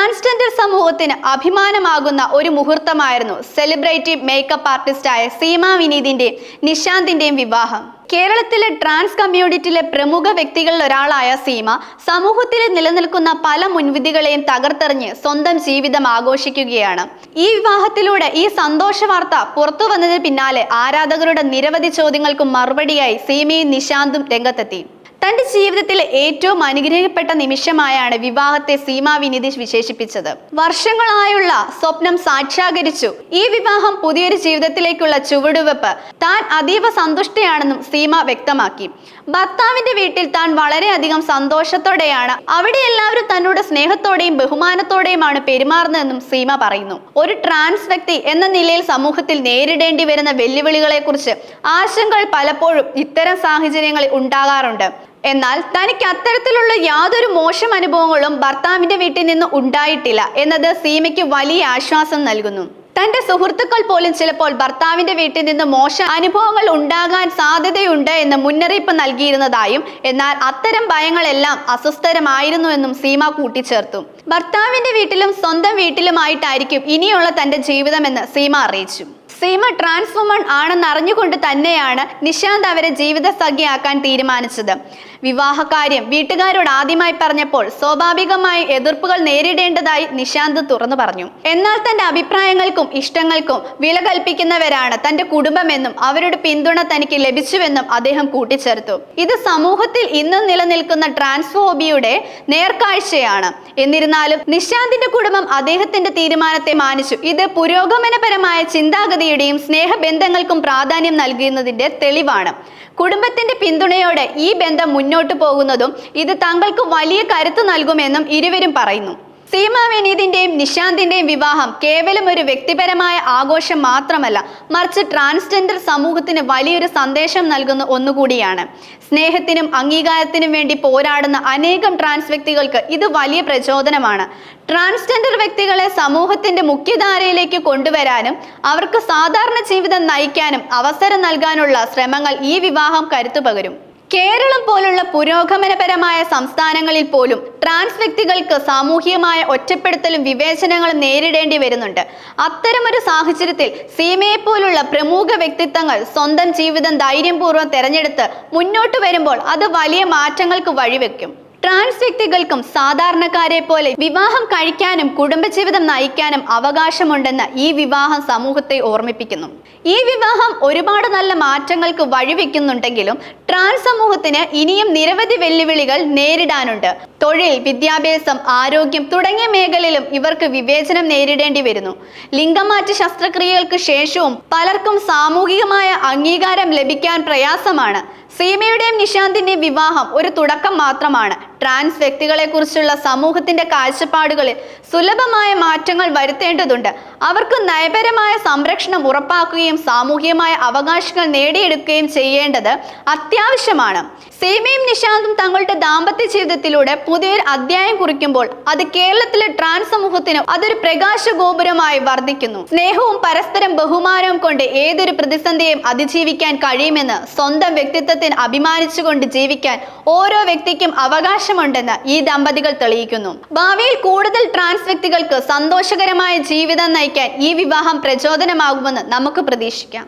Transgender സമൂഹത്തിന് അഭിമാനമാകുന്ന ഒരു മുഹൂർത്തമായിരുന്നു സെലിബ്രിറ്റി മേക്കപ്പ് ആർട്ടിസ്റ്റായ സീമ വിനീതിന്റെയും നിശാന്തിന്റെയും വിവാഹം. കേരളത്തിലെ ട്രാൻസ് കമ്മ്യൂണിറ്റിയിലെ പ്രമുഖ വ്യക്തികളിൽ ഒരാളായ സീമ സമൂഹത്തിൽ നിലനിൽക്കുന്ന പല മുൻവിധികളെയും തകർത്തെറിഞ്ഞ് സ്വന്തം ജീവിതം ആഘോഷിക്കുകയാണ്. ഈ വിവാഹത്തിലൂടെ ഈ സന്തോഷ വാർത്ത പുറത്തു വന്നതിന് പിന്നാലെ ആരാധകരുടെ നിരവധി ചോദ്യങ്ങൾക്കും മറുപടിയായി സീമയും നിശാന്തും രംഗത്തെത്തി. തന്റെ ജീവിതത്തിലെ ഏറ്റവും അനുഗ്രഹിക്കപ്പെട്ട നിമിഷമായാണ് വിവാഹത്തെ സീമ വിനീതി വിശേഷിപ്പിച്ചത്. വർഷങ്ങളായുള്ള സ്വപ്നം സാക്ഷാകരിച്ചു. ഈ വിവാഹം പുതിയൊരു ജീവിതത്തിലേക്കുള്ള ചുവടുവെപ്പ് താൻ അതീവ സന്തുഷ്ടയാണെന്നും സീമ വ്യക്തമാക്കി. ഭർത്താവിന്റെ വീട്ടിൽ താൻ വളരെയധികം സന്തോഷത്തോടെയാണ് അവിടെ എല്ലാവരും തന്നോട് സ്നേഹത്തോടെയും ബഹുമാനത്തോടെയുമാണ് പെരുമാറുന്നതെന്നും സീമ പറയുന്നു. ഒരു ട്രാൻസ് വ്യക്തി എന്ന നിലയിൽ സമൂഹത്തിൽ നേരിടേണ്ടി വരുന്ന വെല്ലുവിളികളെ കുറിച്ച് ആശങ്കകൾ പലപ്പോഴും ഇത്തരം സാഹചര്യങ്ങളിൽ ഉണ്ടാകാറുണ്ട്. എന്നാൽ തനിക്ക് അത്തരത്തിലുള്ള യാതൊരു മോശം അനുഭവങ്ങളും ഭർത്താവിന്റെ വീട്ടിൽ നിന്ന് ഉണ്ടായിട്ടില്ല എന്നത് സീമയ്ക്ക് വലിയ ആശ്വാസം നൽകുന്നു. തന്റെ സുഹൃത്തുക്കൾ പോലും ചിലപ്പോൾ ഭർത്താവിന്റെ വീട്ടിൽ നിന്ന് മോശം അനുഭവങ്ങൾ ഉണ്ടാകാൻ സാധ്യതയുണ്ട് എന്ന് മുന്നറിയിപ്പ് നൽകിയിരുന്നതായും എന്നാൽ അത്തരം ഭയങ്ങളെല്ലാം അസ്വസ്ഥരമായിരുന്നുവെന്നും സീമ കൂട്ടിച്ചേർത്തു. ഭർത്താവിന്റെ വീട്ടിലും സ്വന്തം വീട്ടിലുമായിട്ടായിരിക്കും ഇനിയുള്ള തന്റെ ജീവിതമെന്ന് സീമ അറിയിച്ചു. സീമ ട്രാൻസ്വുമൺ ആണെന്ന് അറിഞ്ഞുകൊണ്ട് തന്നെയാണ് നിശാന്ത് അവരെ ജീവിത സഖിയാക്കാൻ തീരുമാനിച്ചത്. വിവാഹകാര്യം വീട്ടുകാരോട് ആദ്യമായി പറഞ്ഞപ്പോൾ സ്വാഭാവികമായി എതിർപ്പുകൾ നേരിടേണ്ടതായി നിശാന്ത് തുറന്നു പറഞ്ഞു. എന്നാൽ തന്റെ അഭിപ്രായങ്ങൾക്കും ഇഷ്ടങ്ങൾക്കും വില കൽപ്പിക്കുന്നവരാണ് തന്റെ കുടുംബമെന്നും അവരുടെ പിന്തുണ തനിക്ക് ലഭിച്ചുവെന്നും അദ്ദേഹം കൂട്ടിച്ചേർത്തു. ഇത് സമൂഹത്തിൽ ഇന്നും നിലനിൽക്കുന്ന ട്രാൻസ്ഫോബിയുടെ നേർക്കാഴ്ചയാണ്. എന്നിരുന്നാലും നിശാന്തിന്റെ കുടുംബം അദ്ദേഹത്തിന്റെ തീരുമാനത്തെ മാനിച്ചു. ഇത് പുരോഗമനപരമായ ചിന്താഗതിയുടെയും സ്നേഹബന്ധങ്ങൾക്കും പ്രാധാന്യം നൽകുന്നതിന്റെ തെളിവാണ്. കുടുംബത്തിന്റെ പിന്തുണയോടെ ഈ ബന്ധം മുന്നോട്ടു പോകുന്നതും ഇത് തങ്ങൾക്ക് വലിയ കരുത്ത് നൽകുമെന്നും ഇരുവരും പറയുന്നു. സീമ വിനീതിന്റെയും നിശാന്തിന്റെയും വിവാഹം കേവലം ഒരു വ്യക്തിപരമായ ആഘോഷം മാത്രമല്ല മറിച്ച് ട്രാൻസ്ജെൻഡർ സമൂഹത്തിന് വലിയൊരു സന്ദേശം നൽകുന്ന ഒന്നുകൂടിയാണ്. സ്നേഹത്തിനും അംഗീകാരത്തിനും വേണ്ടി പോരാടുന്ന അനേകം ട്രാൻസ് വ്യക്തികൾക്ക് ഇത് വലിയ പ്രചോദനമാണ്. ട്രാൻസ്ജെൻഡർ വ്യക്തികളെ സമൂഹത്തിന്റെ മുഖ്യധാരയിലേക്ക് കൊണ്ടുവരാനും അവർക്ക് സാധാരണ ജീവിതം നയിക്കാനും അവസരം നൽകാനുള്ള ശ്രമങ്ങൾ ഈ വിവാഹം കരുത്തു പകരും കേരളം പോലുള്ള പുരോഗമനപരമായ സംസ്ഥാനങ്ങളിൽ പോലും ട്രാൻസ് വ്യക്തികൾക്ക് സാമൂഹികമായ ഒറ്റപ്പെടുത്തലും വിവേചനങ്ങളും നേരിടേണ്ടി വരുന്നുണ്ട്. അത്തരമൊരു സാഹചര്യത്തിൽ സീമയെ പോലുള്ള പ്രമുഖ വ്യക്തിത്വങ്ങൾ സ്വന്തം ജീവിതം ധൈര്യപൂർവം തെരഞ്ഞെടുത്ത് മുന്നോട്ട് വരുമ്പോൾ അത് വലിയ മാറ്റങ്ങൾക്ക് വഴിവെക്കും. ട്രാൻസ് വ്യക്തികൾക്കും സാധാരണക്കാരെ പോലെ വിവാഹം കഴിക്കാനും കുടുംബജീവിതം നയിക്കാനും അവകാശമുണ്ടെന്ന് ഈ വിവാഹം സമൂഹത്തെ ഓർമ്മിപ്പിക്കുന്നു. ഈ വിവാഹം ഒരുപാട് നല്ല മാറ്റങ്ങൾക്ക് വഴിവെക്കുന്നുണ്ടെങ്കിലും ട്രാൻസ് സമൂഹത്തിന് ഇനിയും നിരവധി വെല്ലുവിളികൾ നേരിടാനുണ്ട്. തൊഴിൽ വിദ്യാഭ്യാസം ആരോഗ്യം തുടങ്ങിയ മേഖലയിലും ഇവർക്ക് വിവേചനം നേരിടേണ്ടി വരുന്നു. ലിംഗമാറ്റ ശസ്ത്രക്രിയകൾക്ക് ശേഷവും പലർക്കും സാമൂഹികമായ അംഗീകാരം ലഭിക്കാൻ പ്രയാസമാണ്. സീമയുടെയും നിശാന്തിന്റെയും വിവാഹം ഒരു തുടക്കം മാത്രമാണ്. ട്രാൻസ് വ്യക്തികളെ കുറിച്ചുള്ള സമൂഹത്തിന്റെ കാഴ്ചപ്പാടുകളിൽ സുലഭമായ മാറ്റങ്ങൾ വരുത്തേണ്ടതുണ്ട്. അവർക്ക് നയപരമായ സംരക്ഷണം ഉറപ്പാക്കുകയും സാമൂഹികമായ അവകാശങ്ങൾ നേടിയെടുക്കുകയും ചെയ്യേണ്ടത് അത്യാവശ്യമാണ്. സീമയും നിശാന്തും തങ്ങളുടെ ദാമ്പത്യ ജീവിതത്തിലൂടെ പുതിയൊരു അധ്യായം കുറിക്കുമ്പോൾ അത് കേരളത്തിലെ ട്രാൻസ് സമൂഹത്തിന് അതൊരു പ്രകാശ ഗോപുരമായി വർദ്ധിക്കുന്നു സ്നേഹവും പരസ്പരം ബഹുമാനവും കൊണ്ട് ഏതൊരു പ്രതിസന്ധിയെയും അതിജീവിക്കാൻ കഴിയുമെന്ന് സ്വന്തം വ്യക്തിത്വത്തിന് അഭിമാനിച്ചുകൊണ്ട് ജീവിക്കാൻ ഓരോ വ്യക്തിക്കും അവകാശമുണ്ടെന്ന് ഈ ദമ്പതികൾ തെളിയിക്കുന്നു. ഭാവിയിൽ കൂടുതൽ ട്രാൻസ് വ്യക്തികൾക്ക് സന്തോഷകരമായ ജീവിതം നയിക്കാൻ ഈ വിവാഹം പ്രചോദനമാകുമെന്ന് നമുക്ക് പ്രതീക്ഷിക്കാം.